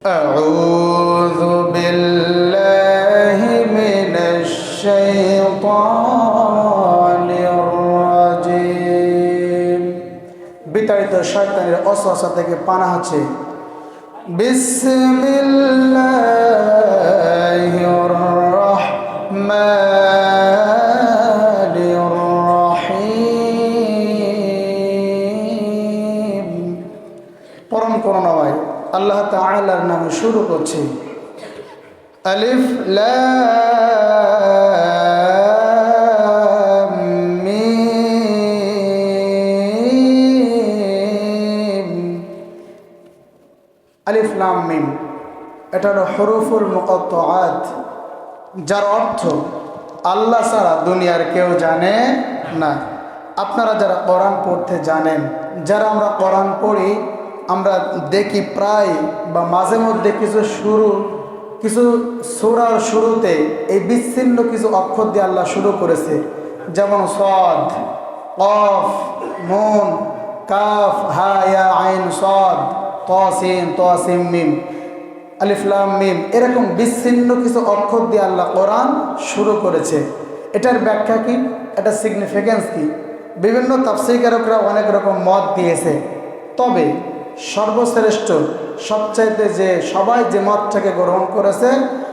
أعوذ بالله من الشيطان الرجيم বিতাড়িত শয়তানের অসহসা থেকে পানা হচ্ছে বিসমিল্লাহির রহমানির রহিম পরম করুণাময় আল্লাহ তাআলার নামে শুরু করছি। আলিফ আলিফ লাম মিম। এটা হলো হরুফুল মুকত্তাআত, যার অর্থ আল্লাহ ছাড়া দুনিয়ার কেউ জানে না। আপনারা যারা কোরআন পড়তে জানেন, যারা আমরা কোরআন পড়ি আমরা দেখি প্রায় বা মাঝে মধ্যে কিছু শুরু, কিছু সুরার শুরুতে এই বিচ্ছিন্ন কিছু অক্ষর দিয়ে আল্লাহ শুরু করেছে। যেমন সদ, কফ মন কাফ, হা, ইয়া, আইন, সদ তসিন তসিম মিম আলিফলাম মিম, এরকম বিচ্ছিন্ন কিছু অক্ষর দিয়ে আল্লাহ কোরআন শুরু করেছে। এটার ব্যাখ্যা কি? এটা সিগনিফিক্যান্স কি? বিভিন্ন তাফসিকারকরা অনেক রকম মত দিয়েছে। তবে সর্বশ্রেষ্ঠ সবচাইতে যে সবাই যে মতটাকে গ্রহণ করেছে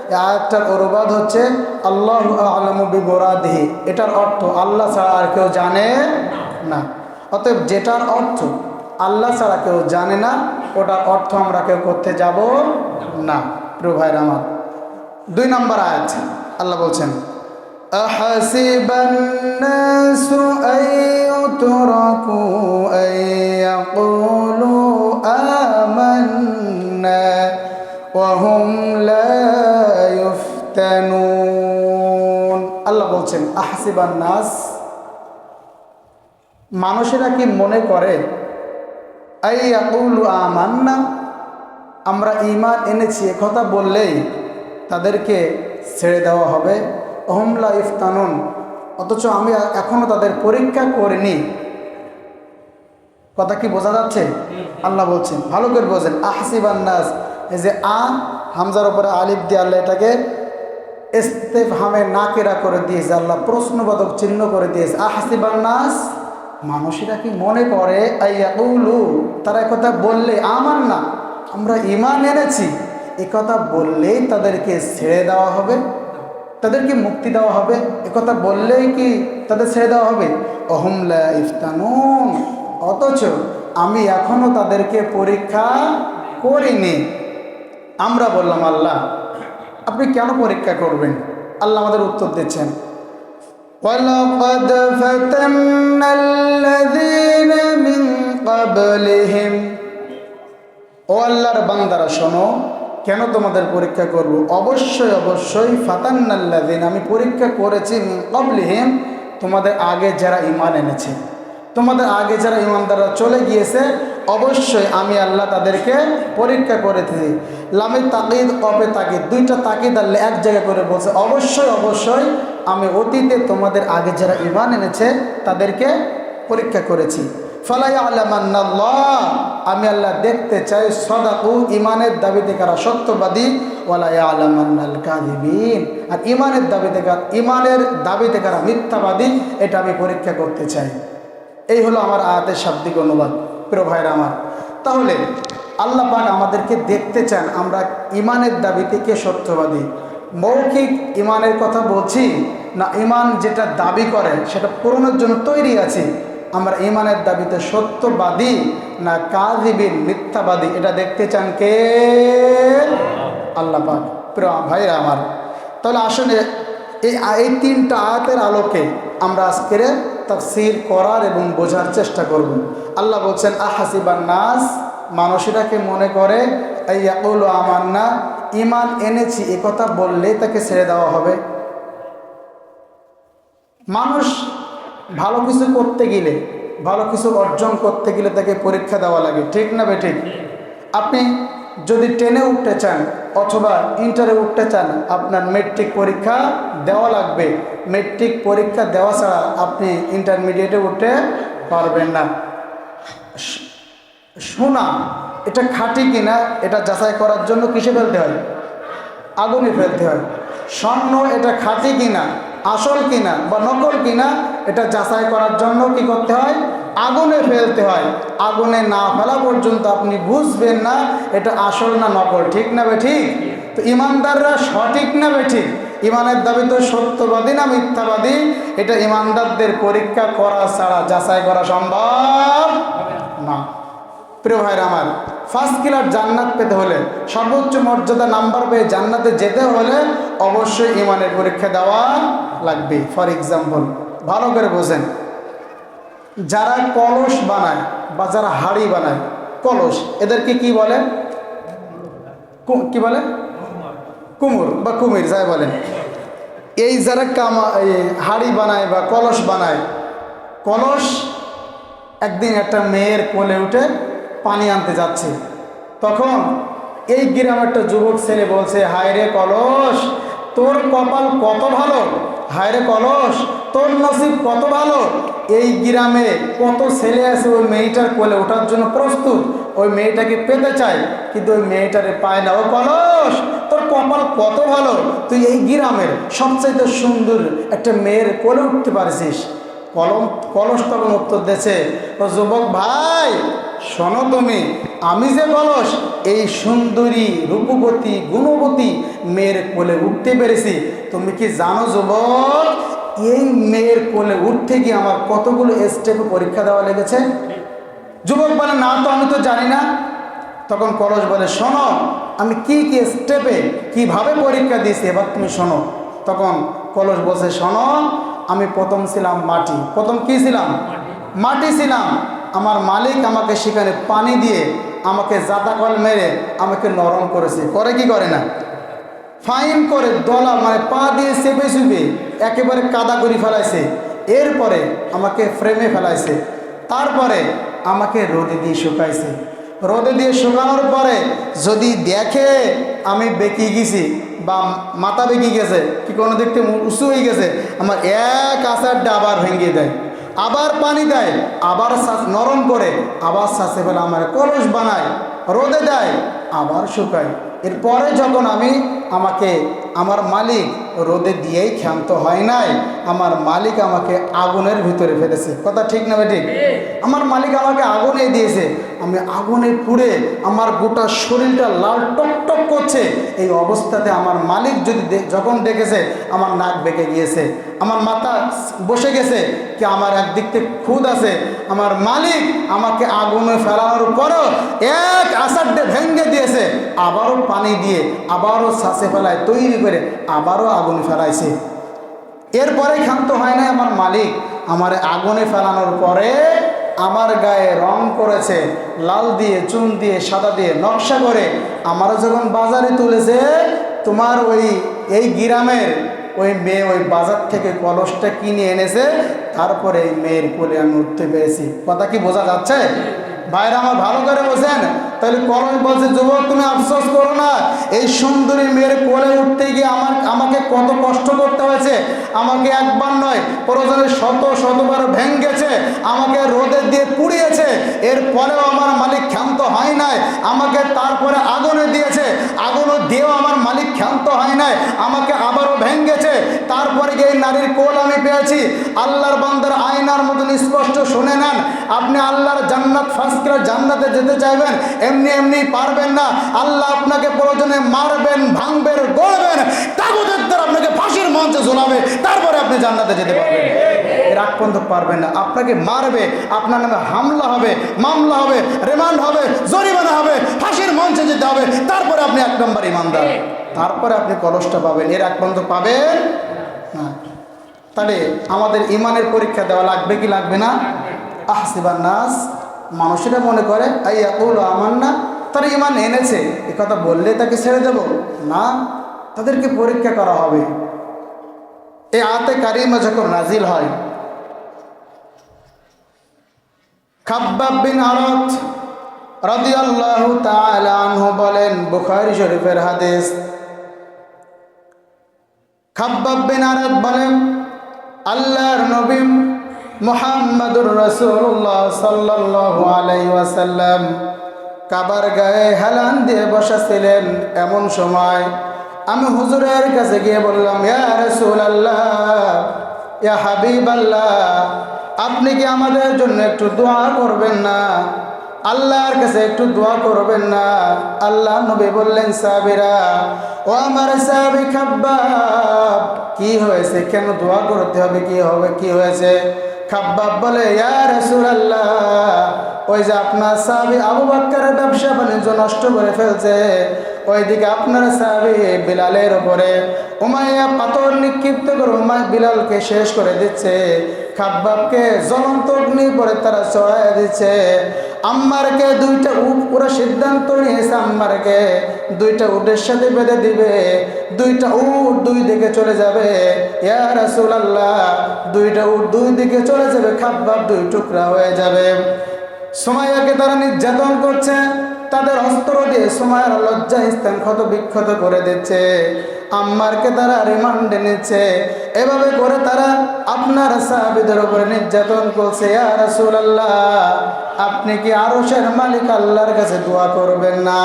এই আয়াতটার অনুবাদ হচ্ছে আল্লাহ আলমবি মোরাদিহি এটার অর্থ আল্লাহ ছাড়া আর কেউ জানে না অতএব যেটার অর্থ আল্লাহ ছাড়া কেউ জানে না ওটার অর্থ আমরা কেউ করতে যাব না প্রিয় ভাইরা আমার দুই নম্বর আয়াত আল্লাহ বলছেন أحسب الناس أن يتركوا أن يقولوا ওহম ইফতানুন আল্লাহ বলছেন আহসিবান নাস মানুষেরা কি মনে করে এই আকুলু আমান্না, আমরা ইমান এনেছি কথা বললেই তাদেরকে ছেড়ে দেওয়া হবে অহমলা ইফতানুন, অথচ আমি এখনও তাদের পরীক্ষা করিনি কথা কি বোঝা যাচ্ছে? আল্লাহ বলছেন, ভালো করে বোঝেন। আহসিবান্নাস এই যে আ, হামজার উপরে আলিফ দিয়ে আল্লাহ এটাকে হামে নাকেরা করে দিয়েছে, আল্লাহ প্রশ্নবোধক চিহ্ন করে দিয়েছে। আহসিবান্নাস মানুষেরা কি মনে করে? আইয়া উলু তারা কথা বললে আমার না, আমরা ইমান এনেছি। এ কথা বললেই তাদেরকে ছেড়ে দেওয়া হবে, তাদেরকে মুক্তি দেওয়া হবে। একথা বললেই কি তাদের ছেড়ে দেওয়া হবে? অহমলা ইফতানুন অথচ আমি এখনও তাদেরকে পরীক্ষা করিনি আমরা বললাম আল্লাহ আপনি কেন পরীক্ষা করবেন আল্লাহ আমাদের উত্তর দিচ্ছেন وَلَقَدْ فَتَنَّا الَّذِينَ مِن قَبْلِهِمْ ও আল্লাহর বান্দারা শোনো কেন তোমাদের পরীক্ষা করব অবশ্যই অবশ্যই ফাতান্নাল্লাদিন আমি পরীক্ষা করেছি কবলিহিম তোমাদের আগে যারা ইমান এনেছে তোমাদের আগে যারা ইমানদাররা চলে গিয়েছে, অবশ্যই আমি আল্লাহ তাদেরকে পরীক্ষা করেছি লামে তাকিদ কবে তাকিদ। দুইটা তাকিদ আল্লাহ এক জায়গায় করে বলছে, অবশ্যই অবশ্যই আমি অতীতে তোমাদের আগে যারা ইমান এনেছে, তাদেরকে পরীক্ষা করেছি। ফলাই আল্লাহ আমি আল্লাহ দেখতে চাই, সদাকু ইমানের দাবিতে কারা সত্যবাদী? ওয়ালাই আলামান্নাল কাদিবিন আর ইমানের দাবিতে কার ইমানের দাবিতে কারা মিথ্যাবাদী, এটা আমি পরীক্ষা করতে চাই। এই হলো আমার আয়াতের শাব্দিক অনুবাদ। প্রিয় ভাইরা আমার, তাহলে আল্লাহ পাক আমাদেরকে দেখতে চান আমরা ইমানের দাবিতে কে সত্যবাদী? মৌখিক ইমানের কথা বলছি না ইমান যেটা দাবি করে সেটা পূরণের জন্য তৈরি আছে? আমরা ইমানের দাবিতে সত্যবাদী না কাজিবিন মিথ্যাবাদী? এটা দেখতে চান কে? আল্লাহ পাক। প্রিয় ভাইরা আমার, তাহলে আসলে এই এই তিনটা আয়াতের আলোকে আমরা আজকের তাফসির করার এবং বোঝার চেষ্টা করব। আল্লাহ বলছেন, আহাসিবান নাস, মানুষেরাকে মনে করে ইয়াকুল আমান্না ইমান এনেছি, এ কথা বললেই তাকে ছেড়ে দেওয়া হবে। মানুষ ভালো কিছু করতে গেলে, ভালো কিছু অর্জন করতে গেলে তাকে পরীক্ষা দেওয়া লাগে, ঠিক না বেঠিক আপনি যদি টেনে উঠতে চান অথবা ইন্টারে উঠতে চান, আপনার মেট্রিক পরীক্ষা দেওয়া লাগবে। মেট্রিক পরীক্ষা দেওয়া ছাড়া আপনি ইন্টারমিডিয়েটে উঠতে পারবেন না। শোনা, এটা খাঁটি কিনা, এটা যাচাই করার জন্য কিসে ফেলতে হয়? আগুনে ফেলতে হয়। স্বর্ণ, এটা খাঁটি কিনা, আসল কিনা বা নকল কিনা, এটা যাচাই করার জন্য কি করতে হয়? আগুনে ফেলতে হয়। আগুনে না ফেলা পর্যন্ত আপনি বুঝবেন না এটা আসল না নকল। ঠিক না ঠিক তো ইমানদাররা সঠিক না ঠিক ইমানের দাবি তো সত্যবাদী না মিথ্যাবাদী? এটা ইমানদারদের পরীক্ষা করা ছাড়া যাচাই করা সম্ভব না। প্রিয় ভাইরা আমার ফার্স্ট কিলার জান্নাত পেতে হলে, সর্বোচ্চ মর্যাদা নাম্বার পেয়ে জান্নাতে যেতে হলে অবশ্যই ইমানের পরীক্ষা দেওয়া লাগবে। ফর এক্সাম্পল ভালো করে বোঝেন। যারা কলস বানায় বা যারা হাড়ি বানায়, কলস, এদেরকে কি বলে? কু- বলে? কুমুর বা কুমির, যাই বলেন। এই যারা কামা, এই হাড়ি বানায় বা কলস বানায়, কলস একদিন একটা মেয়ের কোলে উঠে পানি আনতে যাচ্ছে। তখন এই গ্রামের একটা যুবক ছেলে বলছে হায় রে কলস, তোর কপাল কত ভালো? হায় রে কলস নসিব কত ভালো? এই গ্রামে কত ছেলে আছে ওই মেয়েটার কোলে ওঠার জন্য প্রস্তুত। ওই মেয়েটাকে পেতে চায় কিন্তু ওই মেয়েটারে পায় না। ও কলস, তোর কপাল কত ভালো? তুই এই গ্রামের সবচাইতে সুন্দর একটা মেয়ের কোলে উঠতে পারছিস। কলম, কলস তখন উত্তর দিয়েছে, ও যুবক ভাই, শোনো তুমি, আমি যে কলস, এই সুন্দরী, রূপবতী, গুণবতী মেয়ের কোলে উঠতে পেরেছি। তুমি কি জানো যুবক এই মেয়ের কোলে উঠতে গিয়ে আমার কতগুলো স্টেপে পরীক্ষা দেওয়া লেগেছে? যুবক বলে, না তো, আমি তো জানি না। তখন কলস বলে, শোনো, আমি কি কি স্টেপে কীভাবে পরীক্ষা দিয়েছি, এবার তুমি শোনো। তখন কলস বলছে, শোনো, আমি প্রথম ছিলাম মাটি। প্রথম কি ছিলাম? মাটি ছিলাম। আমার মালিক আমাকে সেখানে পানি দিয়ে আমাকে জাতাকল মেরে আমাকে নরম করেছে। করে কি করে না? ফাইন করে দলা মানে পা দিয়ে চেপে চুপে একেবারে কাদা করে ফেলাইছে। এরপরে আমাকে ফ্রেমে ফেলাইছে। তারপরে আমাকে রোদে দিয়ে শুকাইছে। রোদে দিয়ে শুকানোর পরে যদি দেখে আমি বেঁকে গেছি বা মাথা বেঁকে গেছে, কি কোনো দিক থেকে উঁচু হয়ে গেছে, আমার এক আচারটা আবার ভেঙে দেয়। আবার পানি দেয়, আবার নরম করে, আবার শ্বাসে ফেলে আমার কলস বানায়, রোদে দেয়, আবার শুকায়। এরপরে যখন আমি আমাকে আমার মালিক রোদে দিয়েই ক্ষান্ত হয় নাই। আমার মালিক আমাকে আগুনের ভিতরে ফেলেছে। কথা ঠিক না ঠিক আমার মালিক আমাকে আগুনে দিয়েছে। আমি আগুনে পুড়ে আমার গোটা শরীরটা লাল টক টক করছে। এই অবস্থাতে আমার মালিক যদি যখন ডেকেছে, আমার নাক বেঁকে গিয়েছে। আমার মাথা বসে গেছে কি আমার একদিক থেকে খুদ আছে? আমার মালিক আমাকে আগুনে ফেলানোর পরও এক আষাঢ়ে ভেঙে দিয়েছে। আবারও পানি দিয়ে, আবারও শ্বাসে ফেলায়, তৈরি করে আবারও আগুনে ফেলাইছে। এরপরে ক্ষান্ত হয় না আমার মালিক। আমার আগুনে ফেলানোর পরে আমার গায়ে রং করেছে, লাল দিয়ে, চুন দিয়ে, সাদা দিয়ে, নকশা করে আমারও যখন বাজারে তুলেছে, তোমার ওই, এই গ্রামের ওই মেয়ে ওই বাজার থেকে কলসটা কিনে এনেছে, তারপরে এই মেয়ের কোলে আমি উঠতে পেরেছি। কথা কি বোঝা যাচ্ছে? ভাইরা আমার ভালো করে বোঝেন, তাহলে কলম বলছে, যুবক, তুমি আফসোস করো না। এই সুন্দরী মেয়ের কোলে উঠতে গিয়ে আমার, আমাকে কত কষ্ট করতে হয়েছে। আমাকে একবার নয়, প্রয়োজনে শত, শতবার ভেঙ্গেছে, আমাকে রোদের দিয়ে পুড়িয়েছে। এরপরেও আমার মালিক ক্ষান্ত হয় নাই। আমাকে তারপরে আগুনে দিয়েছে। আগুনও দিয়েও আমার মালিক ক্ষান্ত হয় নাই, আমাকে আবারও ভেঙ্গেছে। তারপরে এই নারীর কোল আমি পেয়েছি, আল্লাহর বান্দার আয়নার মতন স্পষ্ট শুনে নেন। আপনি আল্লাহর জান্নাত ক্লাস জান্নাতে যেতে চাইবেন, এমনি এমনি পারবেন না। আল্লাহ আপনাকে প্রয়োজনে মারবেন, ভাঙবেন, গড়বেন তাগুদের দ্বারা আপনাকে ফাঁসির মঞ্চে ঝোলাবে, তারপরে আপনি জান্নাতে যেতে পারবেন। এর আগ পর্যন্ত পারবেন না। আপনাকে মারবে আপনার নামে হামলা হবে মামলা হবে রিমান্ড হবে জরিমানা হবে ফাঁসির মঞ্চে যেতে হবে। তারপরে আপনি এক নম্বর ইমানদার। তারপরে আপনি কলসটা পাবেন। এর এক পর্যন্ত পাবেন না। তাহলে আমাদের ইমানের পরীক্ষা দেওয়া লাগবে কি লাগবে না? আহসিবান নাস। মানুষেরা মনে করে এই একুল আমার না তারা ইমান এনেছে। এ কথা বললে তাকে ছেড়ে দেব? না। তাদেরকে পরীক্ষা করা হবে। এই আতে কারিমা যখন নাজিল হয় খাব্বাব বিন আরত রাদিয়াল্লাহু তাআলা আনহু বলেন, বুখারী শরীফের হাদিস। খাব্বাব বিন আরত বলেন, আল্লাহর নবী মুহাম্মাদুর রাসূলুল্লাহ সাল্লাল্লাহু আলাইহি ওয়াসাল্লাম কাবার গায়ে হেলান দিয়ে বসাছিলেন। এমন সময় আমি হুজুরের কাছে গিয়ে বললাম, ইয়া রসুল আল্লাহ ইয়া হাবিব আল্লাহ আপনি কি আমাদের জন্য একটু দোয়া করবেন না? আল্লাহর কাছে একটু দোয়া করবেন না? আল্লাহ নবী বললেন সাবিরা ও আমার সাবি খাব্বাব, কি হয়েছে? কেন দোয়া করতে হবে? কি হবে? কি হয়েছে? খাব্বাব বলে, ইয়া রাসূলুল্লাহ, ওই যে আপনার সাহাবি আবু বাক্কারের ব্যবসা বাণিজ্য নষ্ট করে ফেলছে। ওইদিকে আপনার সাহাবি বিলালের উপরে উমাইয়া পাথর নিক্ষিপ্ত করে উমাই বিলালকে শেষ করে দিচ্ছে। খাব্বাবকে জ্বলন্ত অগ্নি পরে তারা চড়াই দিচ্ছে আম্মারকে দুইটা উট পুরো সিদ্ধান্ত নিয়েছে আম্মারকে। দুইটা উটের সাথে বেঁধে দিবে। দুইটা উট দুই দিকে চলে যাবে। ইয়া রাসূলুল্লাহ, দুইটা উট দুই দিকে চলে যাবে, খাব্বাব দুই টুকরা হয়ে যাবে। সময়কে তারা নির্যাতন করছে। তাদের অস্ত্র দিয়ে সময়ের লজ্জা স্থান ক্ষত বিক্ষত করে দিচ্ছে। আম্মারকে তারা রিমান্ডে নিচ্ছে। এভাবে করে তারা আপনার সাহাবিদের উপরে নির্যাতন করছে। ইয়া আপনি কি আরশের মালিক আল্লাহর কাছে দোয়া করবেন না?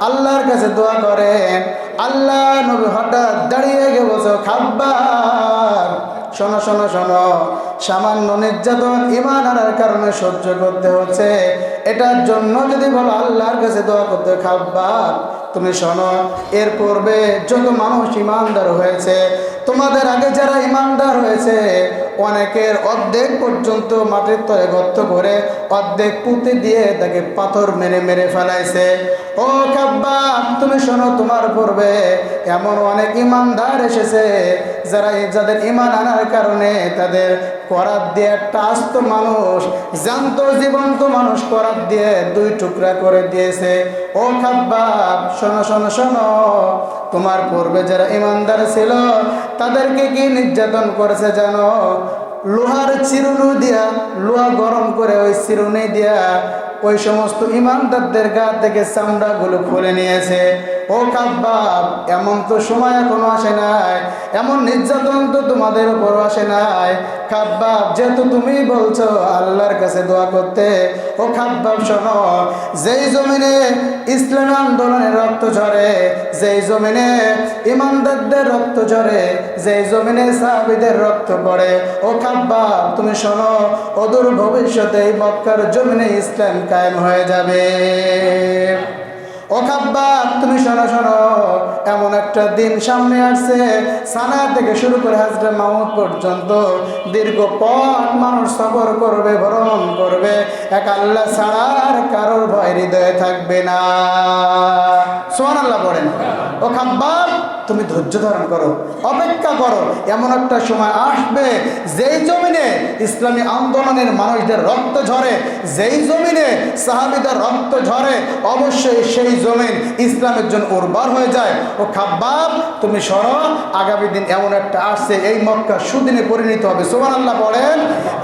আল্লাহর কাছে দোয়া করেন। আল্লাহ নবী হঠাৎ দাঁড়িয়ে গিয়ে খাব্বার শোনো শোনো শোনো। সামান্য নির্যাতন ইমান আনার কারণে সহ্য করতে হচ্ছে। এটার জন্য যদি বলো, আল্লাহর কাছে দোয়া করতে খাব্বার তুমি শোনো, এর পূর্বে যত মানুষ ইমানদার হয়েছে, তোমাদের আগে যারা ইমানদার হয়েছে, অনেকের অর্ধেক পর্যন্ত মাটির তলে গর্ত করে অর্ধেক পুঁতে দিয়ে তাকে পাথর মেরে মেরে ফেলাইছে। ও কাব্বা তুমি শোনো তোমার পূর্বে এমন অনেক ইমানদার এসেছে যারা যাদের ইমান আনার কারণে তাদের করাত দিয়ে একটা মানুষ, জান্ত জীবন্ত মানুষ করাত দিয়ে দুই টুকরা করে দিয়েছে। ও খাব্বাব, শোনো শোনো শোনো, তোমার পূর্বে যারা ইমানদার ছিল, তাদেরকে কি নির্যাতন করেছে জানো? লোহার চিরুনি দিয়া, লোহা গরম করে ওই চিরুনি দিয়া ওই সমস্ত ইমানদারদের গা থেকে চামড়াগুলো খুলে নিয়েছে। ও কাব্বাব, এমন তো সময় এখনও আসে নাই, এমন নির্যাতন তো তোমাদের উপরও আসে নাই। খাব্বাব যেহেতু তুমি বলছো আল্লাহর কাছে দোয়া করতে, ও খাব্বাব শোনো, যেই জমিনে ইসলামী আন্দোলনের রক্ত ঝরে, যেই জমিনে ইমানদারদের রক্ত ঝরে, যেই জমিনে সাহাবিদের রক্ত পড়ে, ও খাব্বাব তুমি শোনো, অদূর ভবিষ্যতে এই মক্কার জমিনে ইসলাম কায়েম হয়ে যাবে। ও খাব্বাব, তুমি শোনো শোনো। এমন একটা দিন সামনে আসছে। সানা থেকে শুরু করে হাজরে মাহমুদ পর্যন্ত দীর্ঘ পথ মানুষ সফর করবে, ভ্রমণ করবে। এক আল্লাহ ছাড়া কারোর ভয় হৃদয়ে থাকবে না। সোহান আল্লাহ পড়েন। ও খাব্বাব তুমি ধৈর্য ধারণ করো, অপেক্ষা করো। এমন একটা সময় আসবে যেই জমিনে ইসলামী আন্দোলনের মানুষদের রক্ত ঝরে, যেই জমিনে সাহাবিদের রক্ত ঝরে, অবশ্যই সেই জমিন ইসলামের জন্য উর্বর হয়ে যায়। ও খাব্বাব, তুমি সরো, আগামী দিন এমন একটা আসছে, এই মক্কা সুদিনে পরিণত হবে। সোমান আল্লাহ বলেন,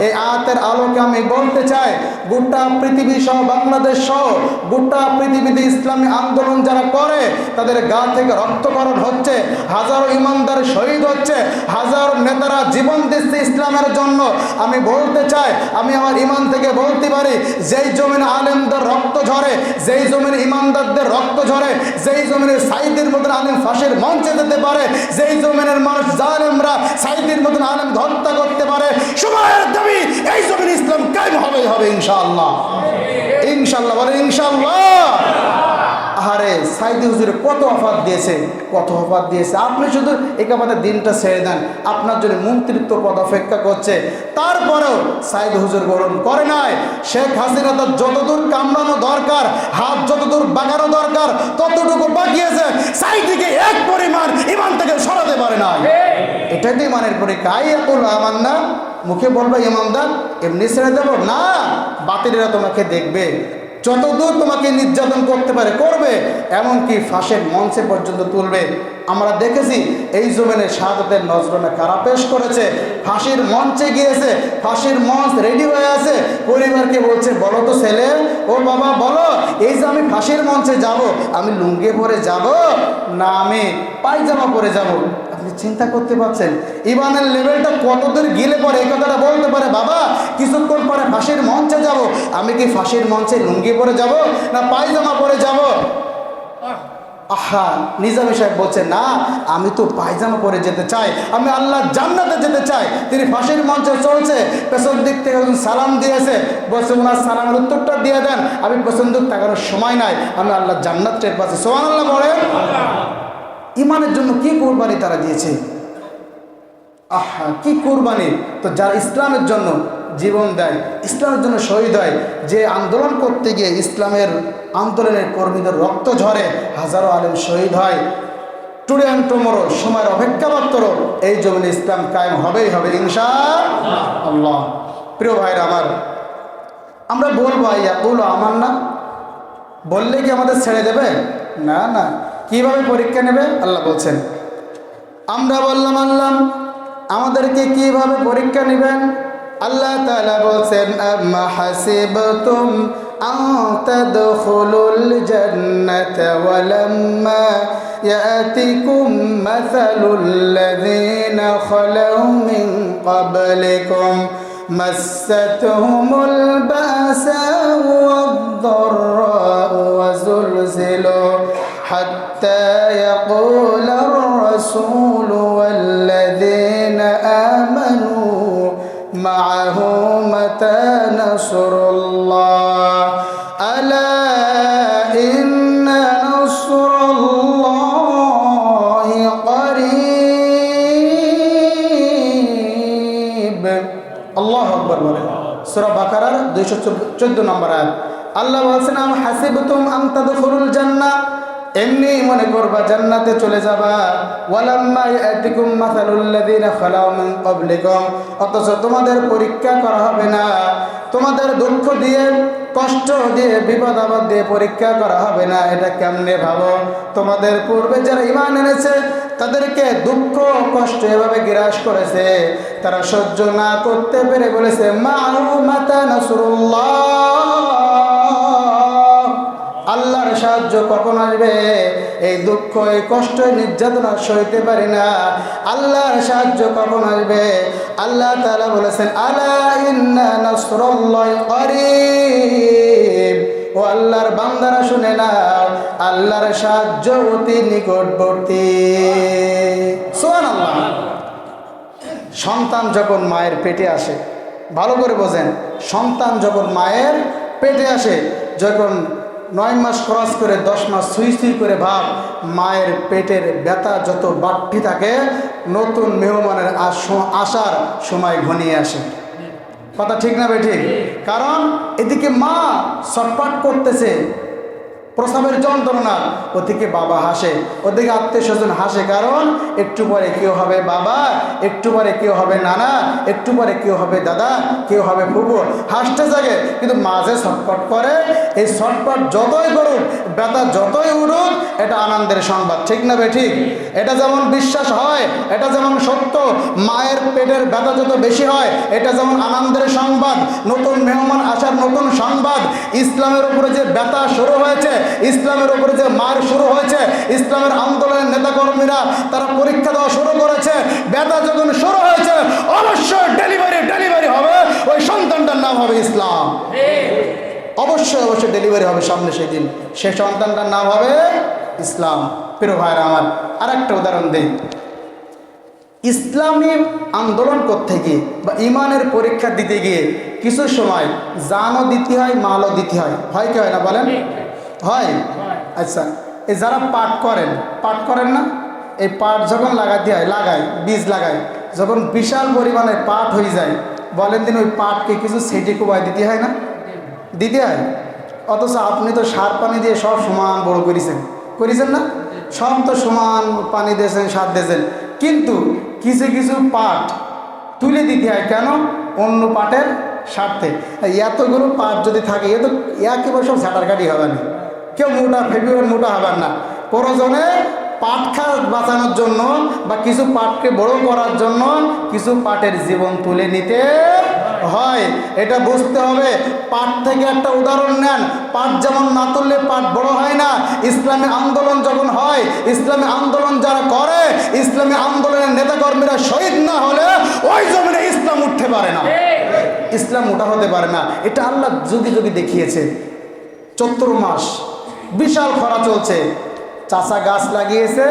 এই আয়াতের আলোকে আমি বলতে চাই, গোটা পৃথিবী সহ বাংলাদেশ সহ গোটা পৃথিবীতে ইসলামী আন্দোলন যারা করে, তাদের গা থেকে রক্তকরণ হচ্ছে হাজারো ইমানদার শহীদ হচ্ছে, হাজারো নেতারা জীবন দিচ্ছে ইসলামের জন্য। আমি বলতে চাই, আমি আমার ইমান থেকে বলতে পারি, যেই জমিন আলেমদের রক্ত ঝরে, যেই জমিন ইমানদারদের রক্ত ঝরে, যেই জমিনের সাইদের মতন আলেম ফাঁসের মঞ্চে যেতে পারে, যেই জমিনের মানুষ জালেমরা সাইদের মতন আলেম হত্যা করতে পারে, সময়ের দাবি এই জমিন ইসলাম কায়েম হবে হবে ইনশাআল্লাহ। ইনশাআল্লাহ বলে ইনশাআল্লাহ। আহারে সাইদি হুজুরে কত অফার দিয়েছে, কত অফার দিয়েছে। আপনি শুধু একেবারে দিনটা ছেড়ে দেন, আপনার জন্য মন্ত্রিত্ব পদ অপেক্ষা করছে। তারপরেও সাইদ হুজুর গ্রহণ করে নাই। শেখ হাসিনা তার যতদূর কামড়ানো দরকার, হাত যতদূর বাগানো দরকার, ততটুকু বাকিয়েছে সাইদিকে এক পরিমাণ ইমান থেকে সরাতে পারে না এটাই তো ইমানের পরীক্ষা আই আমার না মুখে বলবে ইমানদার, এমনি ছেড়ে দেবো? না, বাতিলেরা তোমাকে দেখবে। যতদূর তোমাকে নির্যাতন করতে পারে করবে এমনকি ফাঁসের মঞ্চে পর্যন্ত তুলবে। আমরা দেখেছি এই জমিনে শাহাদতের নজরনে কারা পেশ করেছে? ফাঁসির মঞ্চে গিয়েছে, ফাঁসির মঞ্চ রেডি হয়ে আছে। পরিবারকে বলছে, বলো তো ছেলে, ও বাবা, বলো, এই যে আমি ফাঁসির মঞ্চে যাব, আমি লুঙ্গি পরে যাব না আমি পায়জামা পরে যাব? আপনি চিন্তা করতে পারছেন? ইমানের লেভেলটা কতদূর গিলে পরে? এই কথাটা বলতে পারে, বাবা, কিছুক্ষণ পরে ফাঁসির মঞ্চে যাব। আমি কি ফাঁসির মঞ্চে লুঙ্গি পরে যাব না পায়জামা পরে যাব? আহা, নিজামী সাহেব বলছে না, আমি তো পায়জামা পরে যেতে চাই, আমি আল্লাহ জান্নাতে যেতে চাই। তিনি ফাঁসির মঞ্চে চলছে, পেছন দিক থেকে একজন সালাম দিয়েছে, বলছে, ওনার সালামের উত্তরটা দিয়ে দেন, আমি পেছন দিক তাকানোর সময় নাই, আমি আল্লাহ জান্নাত টের পাচ্ছি। সোহান আল্লাহ বলেন। ইমানের জন্য কি কোরবানি তারা দিয়েছে? আহা, কি কোরবানি? তো যারা ইসলামের জন্য জীবন দেয়, ইসলামের জন্য শহীদ হয়, যে আন্দোলন করতে গিয়ে ইসলামের আন্দোলনের কর্মীদের রক্ত ঝরে, হাজারো আলেম শহীদ হয়। টুডে অ্যান্ড টুমোরো সময়ের অপেক্ষা মাত্র, এই জমিনে ইসলাম কায়েম হবেই হবে, ইনশা আল্লাহ। প্রিয় ভাইরা আমার, আমরা বলব, আইয়া বলো আমার না বললে কি আমাদের ছেড়ে দেবে? না না। কীভাবে পরীক্ষা নেবে? আল্লাহ বলছেন। আমরা বললাম, আল্লাহ, আমাদেরকে কীভাবে পরীক্ষা নেবেন? আল্লাহ তাআলা বলছেন আম্মা হাসিবতুম আন তাদখুলুল জান্নাতা ওয়া লাম্মা ইয়াতিকুম মাসালুল লাযীনা খালাউ মিন ক্বাবলিকুম مستهم البأساء والضراء وزلزلوا حتى يقول الرسول متى نصر الله ألا إن نصر الله قريب আল্লাহ আকবর বলে সুরা বাকারার দুইশো চোদ্দ নম্বর আয়াত আল্লাহ বলছেন আম হাসিবতুম আম তাদখুলুল জান্নাহ এমনি মনে করবা জান্নাতে চলে যাবা। ওয়ালাম্মা ইয়াতিকুম মাসালুল লাযিনা খালাউ মিন ক্বাবলিকুম। অথচ তোমাদের পরীক্ষা করা হবে না। তোমাদের দুঃখ দিয়ে, কষ্ট দিয়ে বিপদ আপদ দিয়ে পরীক্ষা করা হবে না। এটা কেমনে ভাবো? তোমাদের পূর্বে যারা ইমান এনেছে, তাদেরকে দুঃখ, কষ্ট এভাবে গ্রাস করেছে। তারা সহ্য না করতে পেরে বলেছে মাউ মাতা নাসরুল্লাহ। আল্লাহর সাহায্য কখন আসবে? এই দুঃখ, এই কষ্ট নির্যাতনা সইতে পারি না। আল্লাহর সাহায্য কখন আসবে? আল্লাহ তাআলা বলেছেন, আলা ইন্না নাসরুল্লাহি করিব ও আল্লাহর বান্দারা শুনে না আল্লাহর সাহায্য অতি নিকটবর্তী। সুবহানাল্লাহ। সন্তান যখন মায়ের পেটে আসে, ভালো করে বোঝেন, সন্তান যখন মায়ের পেটে আসে, যখন নয় মাস ক্রস করে, দশ মাস সুই সুই করে ভাব, মায়ের পেটের ব্যথা যত বাড়তি থাকে, নতুন মেহমানের আস- আসার সময় ঘনিয়ে আসে। কথা ঠিক না বে ঠিক? কারণ এদিকে মা সটপাট করতেছে। প্রসাবের যন্ত্রণা। ওদিকে বাবা হাসে, ওদিকে আত্মীয় স্বজন হাসে, কারণ একটু পরে কেউ হবে বাবা, একটু পরে কেউ হবে নানা, একটু পরে কেউ হবে দাদা, কেউ হবে ফুবু হাসতে জাগে, কিন্তু মাঝে ছটপট করে। এই ছটপট যতই করুক, ব্যথা যতই উড়ুক, এটা আনন্দের সংবাদ, ঠিক না বে ঠিক? এটা যেমন বিশ্বাস হয়, এটা যেমন সত্য, মায়ের পেটের ব্যথা যত বেশি হয়, এটা যেমন আনন্দের সংবাদ, নতুন মেহমান আসার নতুন সংবাদ, ইসলামের উপরে যে ব্যথা শুরু হয়েছে ইসলামের উপরে যে মার শুরু হয়েছে, ইসলামের আন্দোলনের নেতাকর্মীরা তারা পরীক্ষা দেওয়া শুরু করেছে। ব্যথা যখন শুরু হয়েছে, অবশ্যই ডেলিভারি ডেলিভারি হবে। ওই সন্তানটার নাম হবে ইসলাম। অবশ্যই অবশ্যই ডেলিভারি হবে সামনে সেদিন সে সন্তানটার নাম হবে ইসলাম। প্রিয় ভাইরা আমার আর একটা উদাহরণ দিই। ইসলামী আন্দোলন করতে গিয়ে বা ইমানের পরীক্ষা দিতে গিয়ে কিছু সময় জানও দিতে হয়, মালও দিতে হয়। হয় কি হয় না বলেন? হয়? আচ্ছা এই যারা পাট করেন পাট করেন না? এই পাট যখন লাগাতে হয় লাগায় বীজ লাগায় যখন বিশাল পরিমাণে পাট হয়ে যায়, বলেন দিন ওই পাটকে কিছু সেটে কুবায় দিতে হয় না? দিতে হয়। অথচ আপনি তো সার পানি দিয়ে সব সমান বড় করেছেন। করেছেন না? সব তো সমান পানি দিয়েছেন, সার দিয়েছেন। কিন্তু কিছু কিছু পাট তুলে দিতে হয় কেন? অন্য পাটের স্বার্থে। এতগুলো পাট যদি থাকে, এ তো একেবারে সব ঝাঁটার কাটি হবে না। কেউ মোটা ফেব্রুয়ারি মোটা হবেন না। প্রয়োজনে পাট খা বাঁচানোর জন্য বা কিছু পাটকে বড় করার জন্য কিছু পাটের জীবন তুলে নিতে হয়। এটা বুঝতে হবে। পাট থেকে একটা উদাহরণ নেন। পাট যেমন না তুললে পাট বড় হয় না। ইসলামী আন্দোলন যখন হয়, ইসলামী আন্দোলন যারা করে, ইসলামী আন্দোলনের নেতাকর্মীরা শহীদ না হলে ওই জমিনে ইসলাম উঠতে পারে না। ইসলাম ওটা হতে পারে না। এটা আল্লাহ যুগে যুগে দেখিয়েছে। চত্র মাস বিশাল খরা চলছে। চাষা গাছ লাগিয়েছে।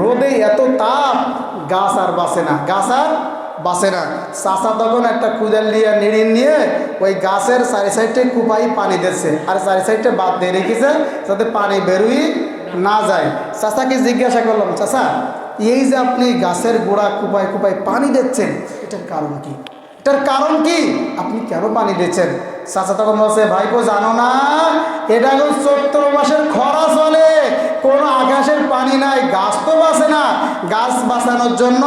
রোদে এত তাপ, গাছ আর বাসে না, গাছ আর বাসে না। চাষা তখন একটা কুদাল নিয়ে নিড়ি নিয়ে ওই গাছের চারি সাইডে কুপাই পানি দিচ্ছে। আর চারি সাইডে বাদ দিয়ে রেখেছে যাতে পানি বেরোই না যায়। চাষাকে জিজ্ঞাসা করলাম, চাষা, এই যে আপনি গাছের গোড়া কুপাই কুপাই পানি দিচ্ছেন, এটার কারণ কি? এটার কারণ কি? আপনি কেন পানি দিচ্ছেন? চাচা তখন বলছে, ভাইপো, জানো না, এটা এখন চৈত্র মাসের খরা চলে কোনো আকাশের পানি নাই, গাছ তো বাঁচে না। গাছ বাঁচানোর জন্য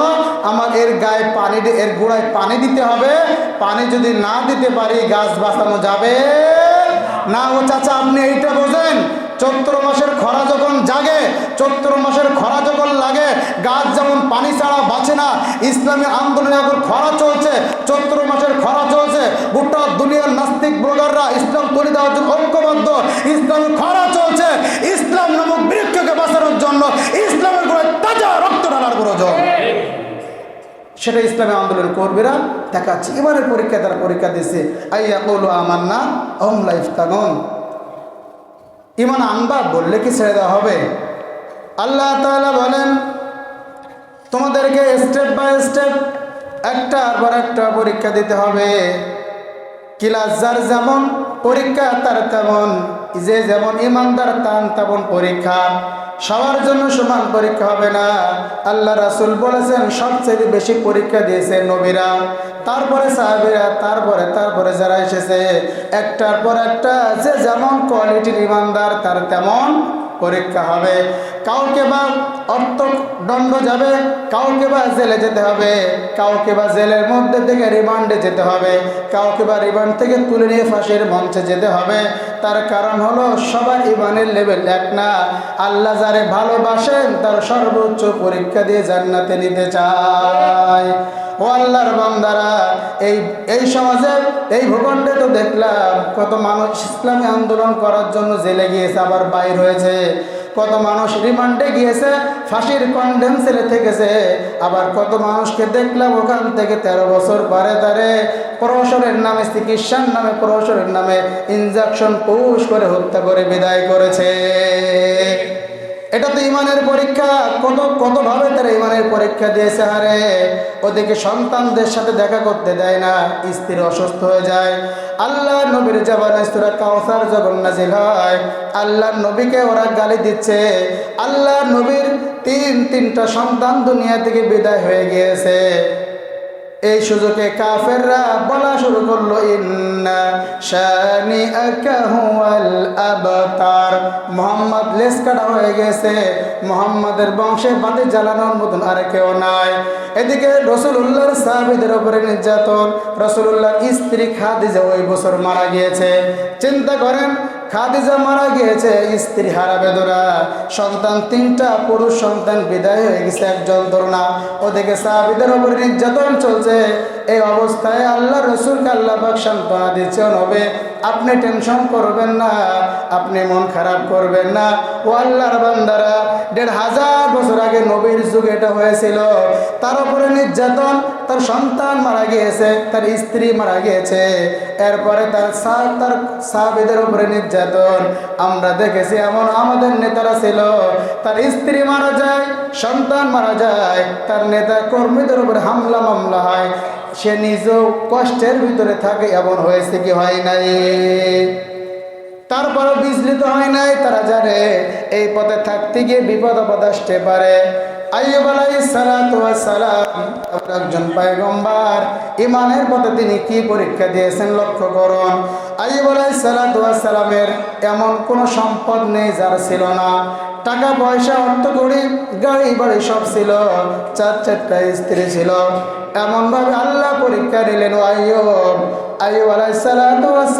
আমার এর গায়ে পানি এর গোড়ায় পানি দিতে হবে। পানি যদি না দিতে পারি, গাছ বাঁচানো যাবে না। ও চাচা, আপনি এইটা বোঝেন চৈত্র মাসের খরা যখন জাগে চৈত্র মাসের খরা যখন লাগে গাছ যেমন পানি ছাড়া বাঁচে না, ইসলামী আন্দোলনে এখন খরা চলছে, চৈত্র মাসের খরা চলছে, গোটা দুনিয়ার নাস্তিক ব্লগাররা ইসলাম তৈরি দেওয়ার জন্য ঐক্যবদ্ধ। ইসলামী খরা চলছে, ইসলাম নামক বৃক্ষকে বাঁচানোর জন্য ইসলামের গোড়ায় তাজা রক্ত ঢালার প্রয়োজন। সেটা ইসলামী আন্দোলন কর্মীরা দেখাচ্ছে। এবারের পরীক্ষায় তারা পরীক্ষা দিচ্ছে আইয়া কৌল আমার না লাইফ তানন ইমান আনবা বললে কি ছেড়ে দেওয়া হবে? আল্লাহ তাআলা বলেন তোমাদেরকে স্টেপ বাই স্টেপ একটার পর একটা পরীক্ষা দিতে হবে। ক্লাস যার যেমন, পরীক্ষা তার তেমন, যে যেমন ইমানদার তান তেমন পরীক্ষা। সবার জন্য সমান পরীক্ষা হবে না। আল্লাহ রাসুল বলেছেন, সবচেয়ে বেশি পরীক্ষা দিয়েছে নবীরা। তারপরে সাহাবিরা, তারপরে তারপরে যারা এসেছে, একটার পর একটা, যে যেমন কোয়ালিটির ইমানদার তার তেমন পরীক্ষা হবে। কাউকে বা অর্থ দণ্ড যাবে, কাউকে বা জেলে যেতে হবে, কাউকে বা জেলের মধ্যে থেকে রিমান্ডে যেতে হবে, কাউকে বা রিমান্ড থেকে তুলে নিয়ে ফাঁসির মঞ্চে যেতে হবে। তার কারণ হলো সবার ইমানের লেভেল এক না। আল্লাহ যারে ভালোবাসেন, তার সর্বোচ্চ পরীক্ষা দিয়ে জান্নাতে নিতে চায়। ও আল্লাহর বান্দারা, এই এই সমাজে, এই ভূখণ্ডে তো দেখলাম কত মানুষ ইসলামী আন্দোলন করার জন্য জেলে গিয়েছে, আবার বাইর হয়েছে। কত মানুষ রিমান্ডে গিয়েছে, ফাঁসির কন্ডেম সেলে থেকেছে। আবার কত মানুষকে দেখলাম ওখান থেকে তেরো বছর পরে তারে। প্রহসরের নামে, চিকিৎসার নামে, প্রহসরের নামে ইনজেকশন পৌষ করে হত্যা করে, বিদায় করেছে। এটা তো ইমানের পরীক্ষা। কত ইমানের পরীক্ষা দিয়েছে হারে ওদেরকে সন্তানদের সাথে দেখা করতে দেয় না, স্ত্রী অসুস্থ হয়ে যায়। আল্লাহ নবীর জবান ইস্তুরা কাউসার যখন নাজিল হয় আল্লাহ নবীকে ওরা গালি দিচ্ছে। আল্লাহ নবীর তিন তিনটা সন্তান দুনিয়া থেকে বিদায় হয়ে গিয়েছে। এই সুযোগে কাফেররা বলা শুরু করল, ইন্না মোহাম্মদ লেস কাটা হয়ে গেছে। মোহাম্মদের বংশে বাতি জ্বালানোর মতন আর কেউ নাই। এদিকে রসুল্লাহর সাহাবিদের উপরে নির্যাতন। রসুল্লাহর স্ত্রী খাদিজা ওই বছর মারা গিয়েছে। চিন্তা করেন খাদিজা মারা গিয়েছে, স্ত্রী হারা বেদনা। সন্তান তিনটা, পুরুষ সন্তান বিদায় হয়ে গেছে একজন তরুণা ওদিকে সাহাবিদের উপর নির্যাতন চলছে। এই অবস্থায় আল্লাহ রসুলকে আল্লাহ পাক সান্ত্বনা দিচ্ছে নবে, আপনি টেনশন করবেন না, আপনি মন খারাপ করবেন না। ও আল্লাহর বান্দারা, দেড় হাজার বছর আগে নবীর যুগ এটা হয়েছিল। তার উপরে নির্যাতন তার সন্তান মারা গিয়েছে, তার স্ত্রী মারা গিয়েছে। এরপরে তার সাহ তার সাহাবিদের উপরে নির্যাতন। আমরা দেখেছি এমন আমাদের নেতারা ছিল। তার স্ত্রী মারা যায়, সন্তান মারা যায়, তার নেতা কর্মীদের উপরে হামলা, মামলা হয়। সে নিজেও কষ্টের ভিতরে থাকে, এমন হয়েছে কি হয় নাই? তারপরও বিচলিত হয় নাই, তারা জানে, এই পথে থাকতে গিয়ে বিপদ আপদ আসতে পারে। আইয়ুব আলাইহিস সালাতু ওয়াস সালাম একজন ইমানের পথে তিনি কি পরীক্ষা দিয়েছেন লক্ষ্য করুন। সালামের এমন কোনো সম্পদ নেই যার ছিল না। টাকা, পয়সা বাড়ি সব ছিল। চার চারটা স্ত্রী ছিল। এমনভাবে আল্লাহ পরীক্ষা নিলেন আলাইহিস সালাতু ওয়াস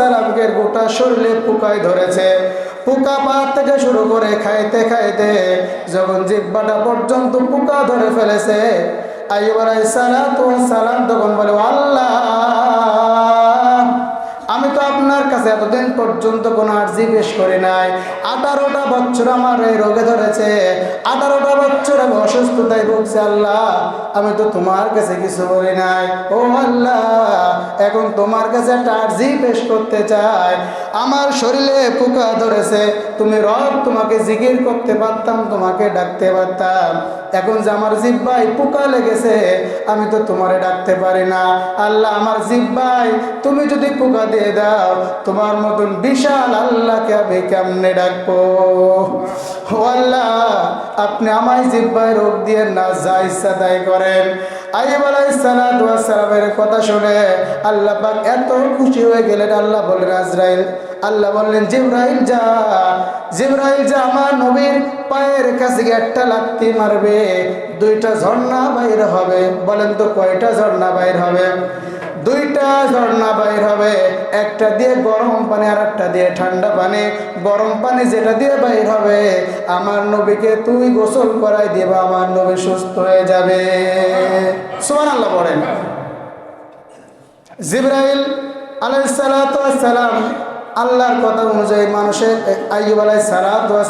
গোটা শরীরে পোকায় ধরেছে। পোকা পাত থেকে শুরু করে খাইতে খাইতে যখন জিব্বাটা পর্যন্ত পোকা ধরে ফেলেছে আইবার সালাম তখন বলে, আল্লাহ! আপনার কাছে এতদিন পর্যন্ত কোনো আর্জি পেশ করি নাই। আঠারোটা বছর আমার এই রোগে ধরেছে। আঠারোটা বছর আমি অসুস্থতায় ভুগছি, আল্লাহ। আমি তো তোমার কাছে কিছু বলি নাই। ও আল্লাহ, এখন তোমার কাছে একটা আর্জি পেশ করতে চাই। আমার শরীরে পোকা ধরেছে। তুমি রব, তোমাকে জিকির করতে পারতাম, তোমাকে ডাকতে পারতাম। এখন যে আমার জিব্বাই পোকা লেগেছে, আমি তো তোমারে ডাকতে পারি না। আল্লাহ, আমার জিব্বাই তুমি যদি পোকা দিয়ে দাও তোমার মতন বিশাল আল্লাহকে আমি কেমনে ডাকবো? আল্লাহ, আপনি আমায় জিব্বাই রোগ দিয়ে না যা ইচ্ছা তাই করেন কথা শুনে আল্লাহ এত খুশি হয়ে গেলেন। আল্লাহ বললেন, আজরাইল, আল্লাহ বললেন, জিব্রাইল যা জিব্রাইল যা, আমার নবীর পায়ের কাছে একটা লাত্তি মারবে, দুইটা ঝর্ণা বাইর হবে। বলেন তো কয়টা ঝর্ণা বাইর হবে? দুইটা ঝর্ণা বাইর হবে। একটা দিয়ে গরম পানি আর একটা দিয়ে ঠান্ডা পানি। গরম পানি যেটা দিয়ে বাইর হবে, আমার নবীকে তুই গোসল করাই দেবা, আমার নবী সুস্থ হয়ে যাবে। সুমান আল্লাহ বলেন। জিব্রাইল আলাইসালাম আল্লাহর কথা অনুযায়ী মানুষের আইব আলাই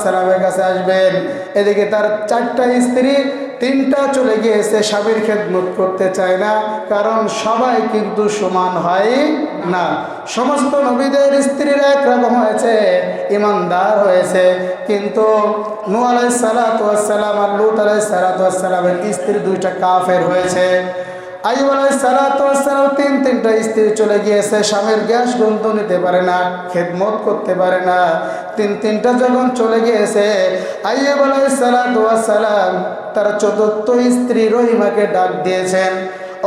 সালামের কাছে আসবেন। এদিকে তার চারটা স্ত্রী তিনটা চলে গিয়েছে, স্বামীর খেদমত করতে চায় না, কারণ সবাই কিন্তু সমান হয় না। সমস্ত নবীদের স্ত্রীরা একরকম হয়েছে, ইমানদার হয়েছে, কিন্তু নু আলাই সালাতাম আর লুত আলাই সালাতামের স্ত্রী দুইটা কাফের হয়েছে। আইব আলাই সালাতাম তিন তিনটা স্ত্রী চলে গিয়েছে, স্বামীর গ্যাস গ্রন্থ নিতে পারে না, খেদমত করতে পারে না। তিন তিনটা যখন চলে গিয়েছে আইব আলাই সালাতাম তার চতুর্থ স্ত্রী রহিমাকে ডাক দিয়েছেন,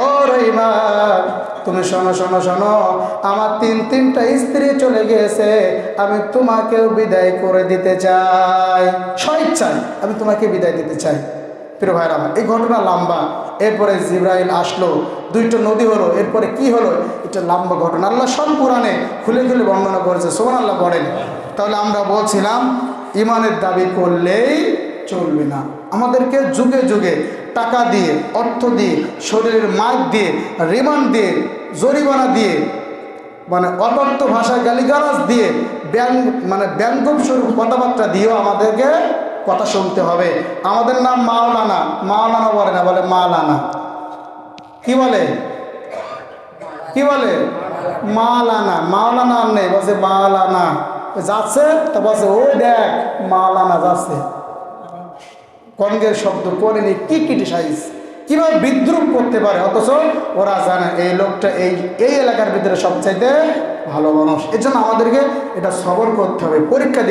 ও রহিমা, তুমি শোনো শোনো শোনো, আমার তিন, তিনটা স্ত্রী চলে গিয়েছে, আমি তোমাকেও বিদায় করে দিতে চাই। স্বেচ্ছায় আমি তোমাকে বিদায় দিতে চাই। প্রিয় ভাইরা এই ঘটনা লম্বা। এরপরে জিব্রাইল আসলো, দুইটা নদী হলো, এরপরে কি হলো? এটা লম্বা ঘটনা। আল্লাহ সব কোরআনে খুলে খুলে বর্ণনা করেছে সোমান আল্লাহ বলেন। তাহলে আমরা বলছিলাম, ইমানের দাবি করলেই চলবে না। আমাদেরকে যুগে যুগে টাকা দিয়ে, অর্থ দিয়ে, শরীরের মাইক দিয়ে, রিমান্ড দিয়ে, জরিমানা দিয়ে মানে অতর্থ ভাষায় গালিগালাজ দিয়ে, ব্যাং মানে ব্যঙ্গম স্বরূপ কথাবার্তা দিয়েও আমাদেরকে কথা শুনতে হবে। আমাদের নাম মাওলানা মাওলানা বলে না, বলে মালানা। কি বলে? কি বলে? মালানা। মাওলানা আর নেই, বলছে মালানা। যাচ্ছে, তা বলছে, ও দেখ, মালানা যাচ্ছে। কনগের শব্দ করেনি কি ক্রিটিসাইজ কীভাবে বিদ্রুপ করতে পারে? অথচ ওরা জানে, এই লোকটা এই এই এলাকার ভিতরে সবচাইতে ভালো মানুষ। এজন্য আমাদেরকে এটা সবর করতে হবে। পরীক্ষা